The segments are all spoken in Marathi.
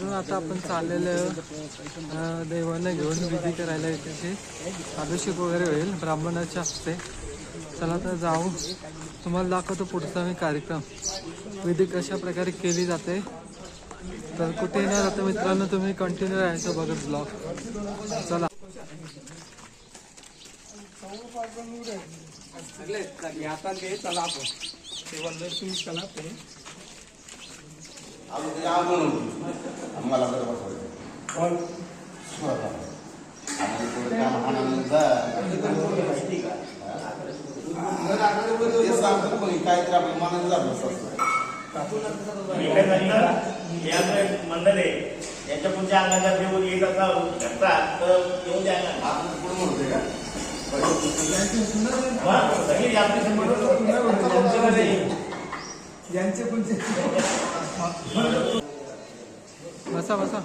मित्रांनो आता आपण चाललेलं देवांना घेऊन विधी करायला इथे अभिषेक वगैरे होईल ब्राह्मणाच्या हस्ते. चला तर जाऊ. तुम्हाला दाखवतो पुढचा मी कार्यक्रम. विधी कशा प्रकारे केली जाते. तर कुठे न जाता मित्रांनो तुम्ही कंटिन्यू राहायचं बघत ब्लॉग चला. आम्हाला बरं बसवायचं. पुढे काय म्हणाले जा. ते सांगतो मग काहीतरी आपल्या मनात असतं. मंडळ आहे याच्या पुढच्या अंगाचा देऊन येत असा घरचा तर येऊन द्या ना आपण पुढे म्हणतोय का? सगळी आपली संबंध बसा बसा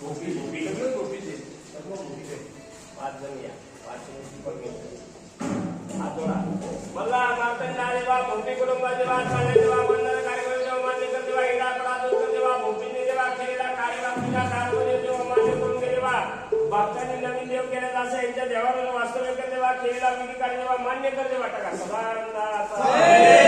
गोपी गोपी सगळं गोपीचे सगळं गोपीचे पाच जण या पाच जण पण घेऊन हात जोडा मला मार्तंडा देवा भोपी कुटुंबाचे वा चालले देवा मंडळ कार्यक्रम देवा मान्य कर देवा हिडा पराधून कर देव देवाला वास्तव्य कर देवा केलेला विधी कर देवा मान्य कर देवा टाका सदानंदा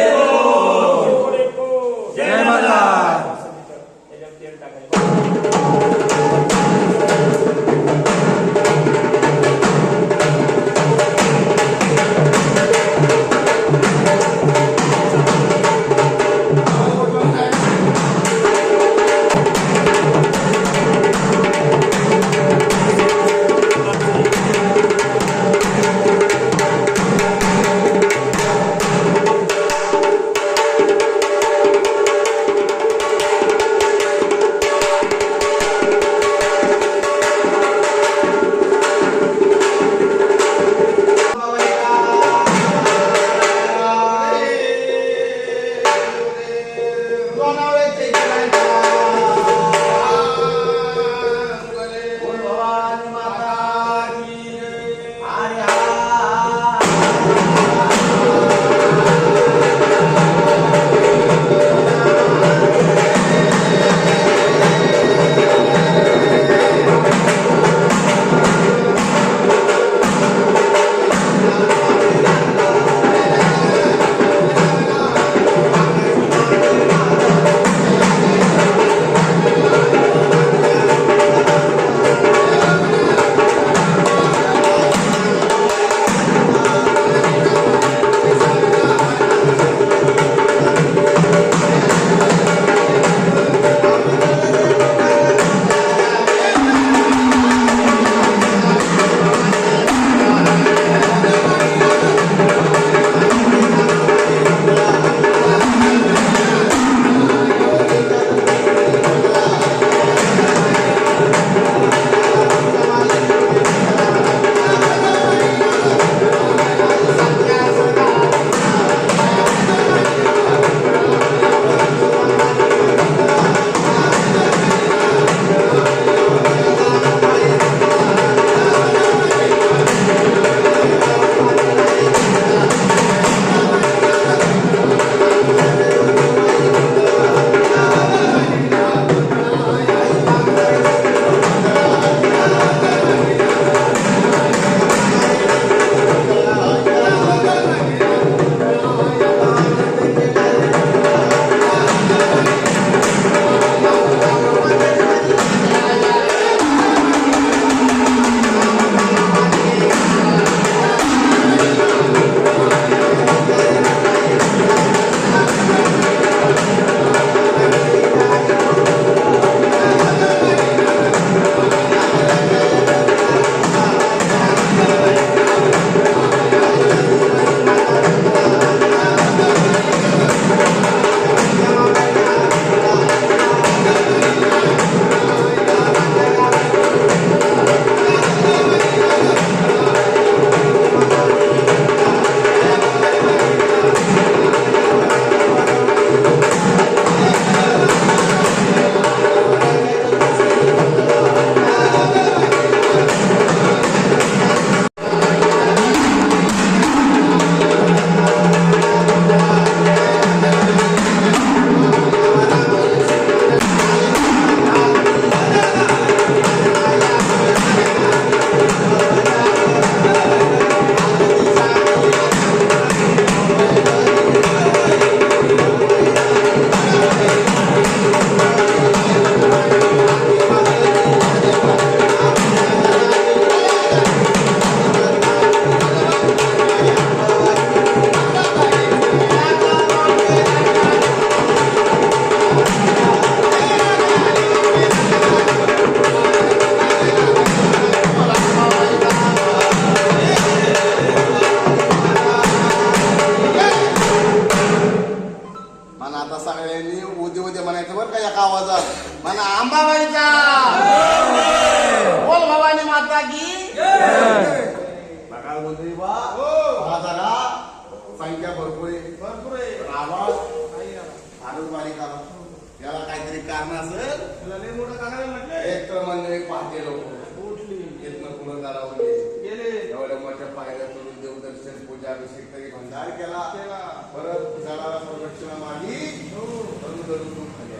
कारण असेल तुला लय मोठं कानाला म्हटलंय एक तर म्हणजे पहाटे लोक. उठली इथनं पुढं दारावले गेले. एवढ्या मोठ्या पायऱ्या करून देवदर्शन पूजा अभिषेक तरी भंडार केला. केला. परत जनाला संरक्षणा मागली धरून धरून खाली.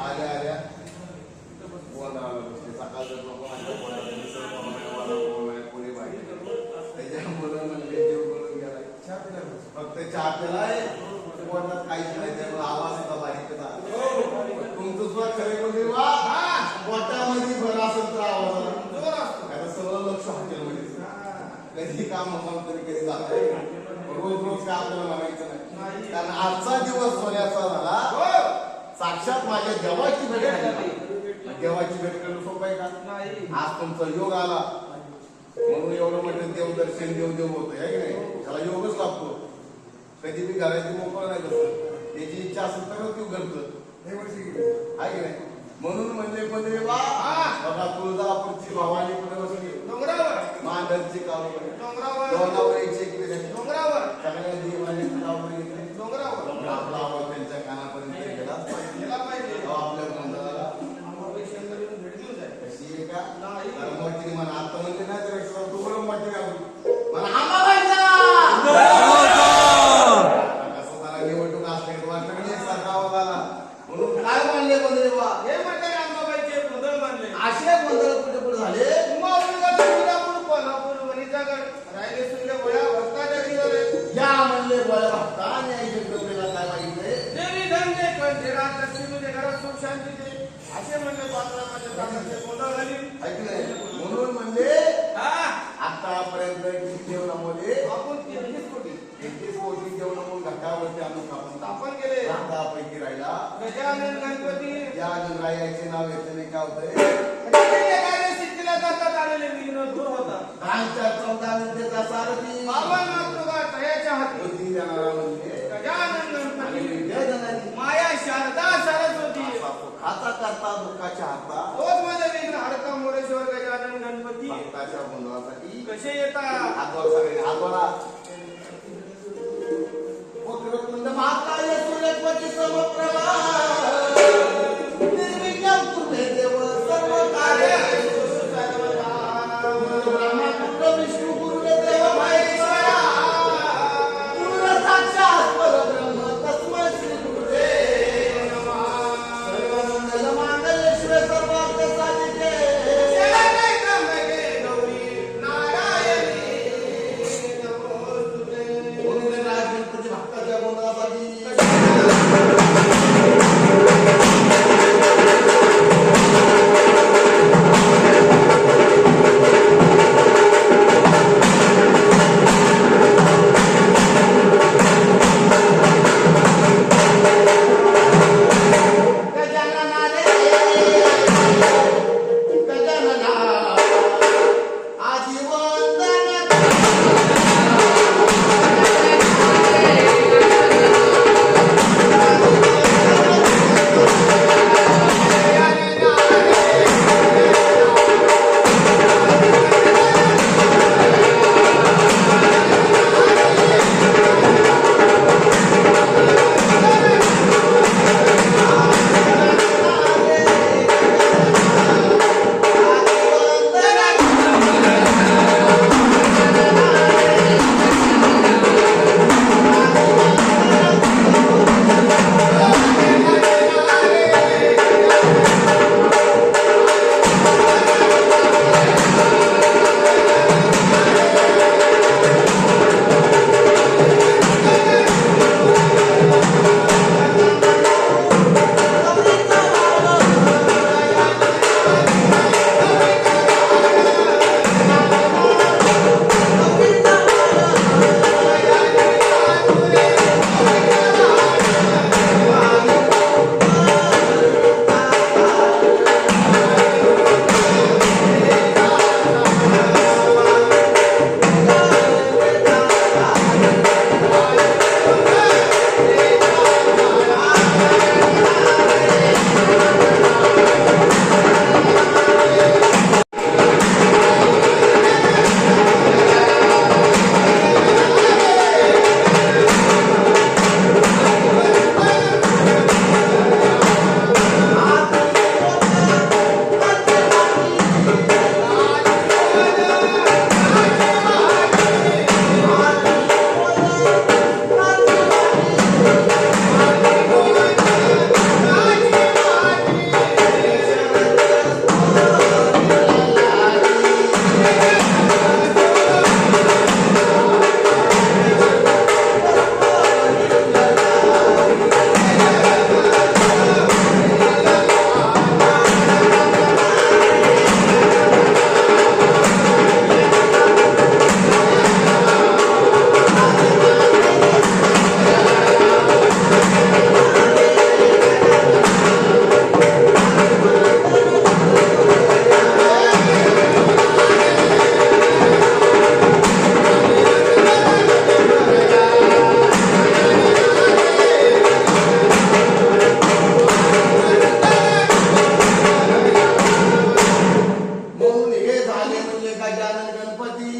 आल्या. आल्या. गोंधळाला बसले. सकाळचं लोक पोळी भाजी. त्याच्यामुळं देव करून गेलाय. फक्त चहा पिलाय. पोटात काहीच नाही. त्यामुळे आवाज. सुद्धा खरे म्हणजे वा पोटामध्ये भर असेल तर आवाज. आता सगळं लक्ष हॉटेलमध्ये. कधी काम होतं तरी कधी जात. रोज रोज काय आपल्याला म्हणायचं नाही. कारण आजचा दिवस सोन्याचा झाला. हो. साक्षात माझ्या देवाची भेट झाली. देवाची भेट करणं सोपं आहे का? नाही. आज तुमचा योग आला. म्हणून एवढं म्हटलं देव दर्शन देव देव होतं आहे की नाही? त्याला योगच लागतो. कधी बी घराची मोकळ नाही करत त्याची इच्छा असेल तरच तू करतं. आहे की नाही? म्हणून म्हणले पण देवा बघा तुळजापूरची भवानी पुढे बसली? डोंगरावर. मांडरची कावडी. डोंगरावर. दोनावरीची एक पिढी. डोंगरावर. सगळ्या देवाने गजानन गणपती या गणरायाचे नाव घेतल्याने काय होतंय? एखाद्या सिद्धीला जातात आलेले विघ्न दूर होतात कांच्या चौदा विद्येचा सारथी. बावन मातृका तयाच्या हाती. बुद्धी देणारा म्हणजे. गजानन आणि गणपती. विद्या देणारी माया शारदा सरस्वती असा सुखाचा करता दुःखाच्या हाता तोच माझे विघ्न हरता मोरेश्वर गजानन गणपती. भक्ताच्या गोंधळासाठी कसे येतात? हातवर सगळे हातवरा वक्रतुंड महाकाय सूर्यपती समप्रभा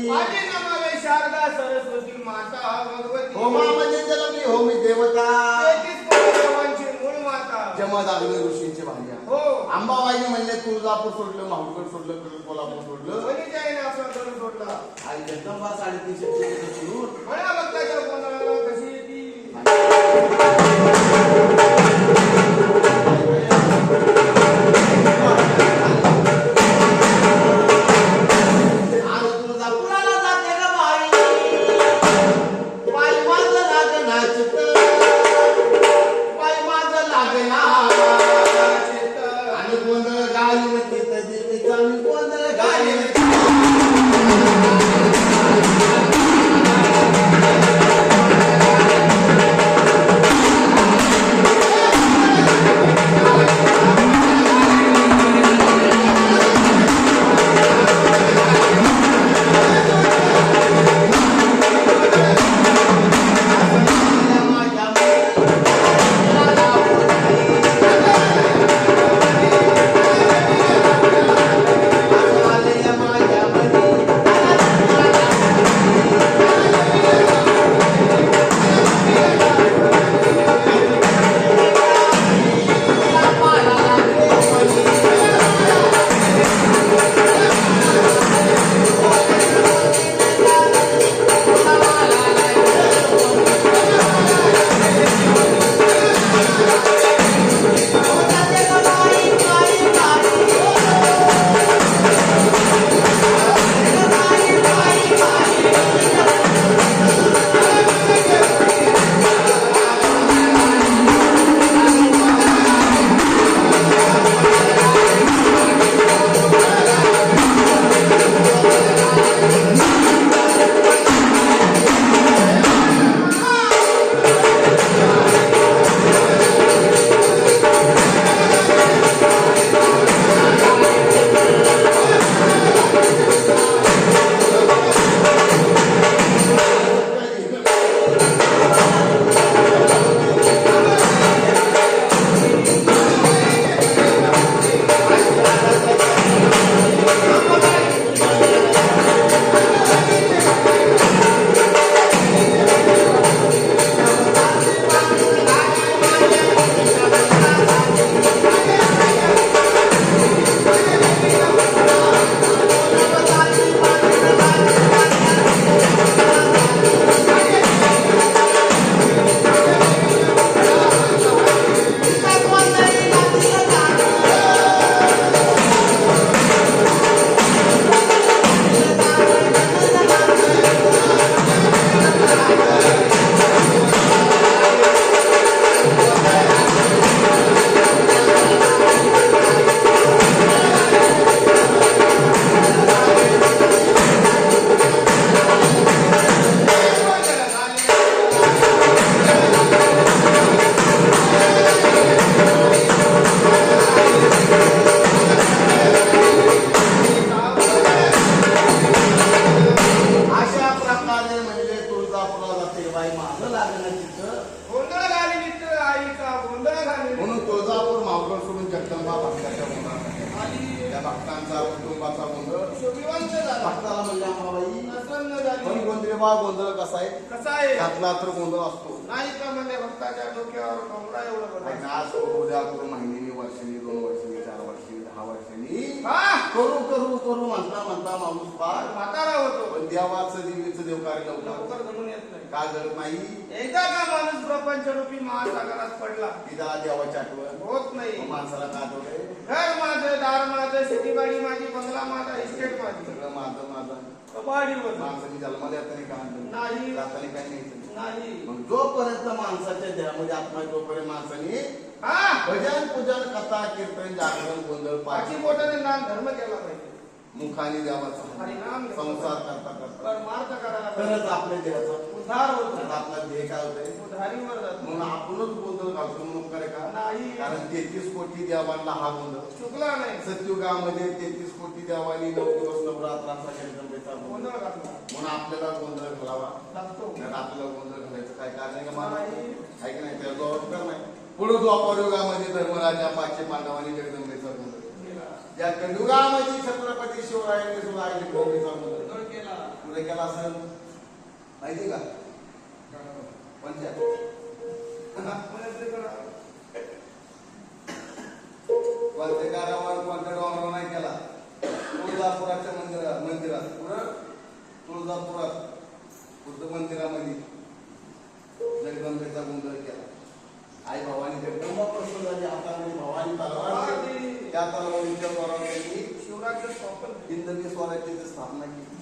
शारदा सरस्वती माता भगवती. होमा म्हणजे जन्मली होमी देवता. तेहतीस जमा दागले ऋषींची भाग्या हो. अंबाबाई म्हणजे तुळजापूर सोडलं माहुरगड सोडलं कडून कोल्हापूर सोडलं. कोणी असं करून सोडला. आणि जगदंबा साडेतीनशे कशी येते? आणि गोंधळ गाली चित्त दिल्लीचा मी गोंधळ करू करू करू म्हणता म्हणता माणूस पार म्हातारा होतो. पण देवाचं देवीचं देवकार्य लवकर लवकर येत नाही. का जळत नाही? एकदा का माणूस प्रपंचरूपी महासागरात पडला? तिला देवाची आठवण. होत नाही. माणसाला का आठवलंय घर माझं दार माझं शेतीबाडी माझी बंगला माझा इस्टेट माझी. सगळं माझं माझं. कबाडीवर माणसाने जन्माला येताना का आणलं नाही. जाताना काही नाही नाही. मग जोपर्यंत माणसाच्या देहामध्ये आत्मा आहे, तोपर्यंत माणसाने हा? भजन पूजन कथा कीर्तन जागरण गोंधळ पाठी. बोटाने नाम धर्म केला पाहिजे. मुखाने देवाचा हरिनाम संसार करता करता. परमार्थ करायला पाहिजे. तरच आपल्या उद्धार होतो. आपला देह काय होतंय? उधारीवर जातो. म्हणून आपणच गोंधळ घालतो म्हणून करे का? नाही. कारण तेहतीस कोटी देवांना हा गोंधळ. चुकला नाही. सत्युगामध्ये तेहतीस कोटी देवानी नऊ दिवस नवरात्राचा गोंधळ गोंधळ घातला. म्हणून आपल्याला गोंधळ घालावा. लागतो आपल्याला गोंधळ घालायचं काय कारण आहे का मला नाही. आहे की नाही? त्याचा जबाबदार नाही. पुढे द्वापरयुगामध्ये धर्मराजा पाचशे पांडवांनी जगदंबेचा गोंधळ या कलियुगामध्ये छत्रपती शिवरायांनी सुद्धा अग्निकोटीचा गोंधळ गोंधळ केला. पुढे केला असेल. माहिती का? भवानीच्या कोणत्या डोंगरावर नाही केला. तुळजापुराच्या मंदिरात मंदिरात. कुठं तुळजापुरात. बुद्ध मंदिरामध्ये जगदंबेचा गोंधळ केला. आई भवानी जगदंबा प्रसन्न झाली हातामध्ये भवानी तलवार. त्या तलवारीच्या द्वारावर त्यांनी शिवराज्य स्थापन हिंदवी स्वराज्याची स्थापना केली.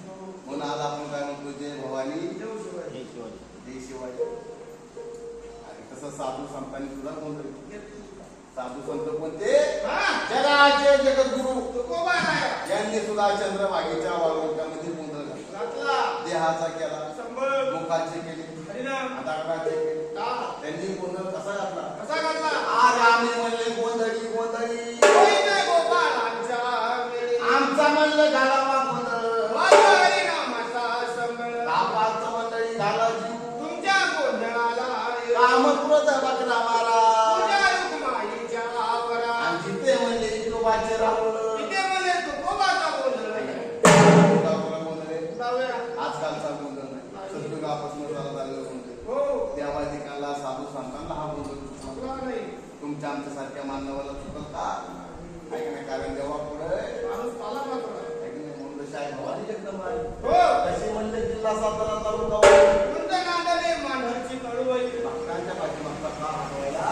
म्हणून आज आपण काय म्हणतो जय भवानी. जय शिवाजी. आणि तसं साधू संतांनी सुद्धा केला. साधू संत कोणते? जगाचे जगद्गुरु. यांनी सुद्धा चंद्रभागेच्या वाळवंटामध्ये गोंधळ घातला. देहाचा केला. मुखाचे केले. दाखवाचे केले का त्यांनी गोंधळ कसा घातला? कसा घातला? आज आम्ही म्हणले गोंधळी गोंधळी. आमचा म्हणलं घालावा गोंधळ. बापाचं मंडळी घाला जीव. तुमच्या गोंधळाला कामक्रोध बकरा संतांना हा गोंधळ चुकणार नाही. तुमच्या आमच्यासारख्या मानवाला चुकलता. कारण देवा पुढे माणूस पाला मात्र ऐकण्या म्हणलं शाही भवानी जगदंब आहे कशी म्हणले जिल्हा सातारा तालुका कोणत्या नादाने मानहरची कळू पाखरांच्या पाठीमागचा का हटवायला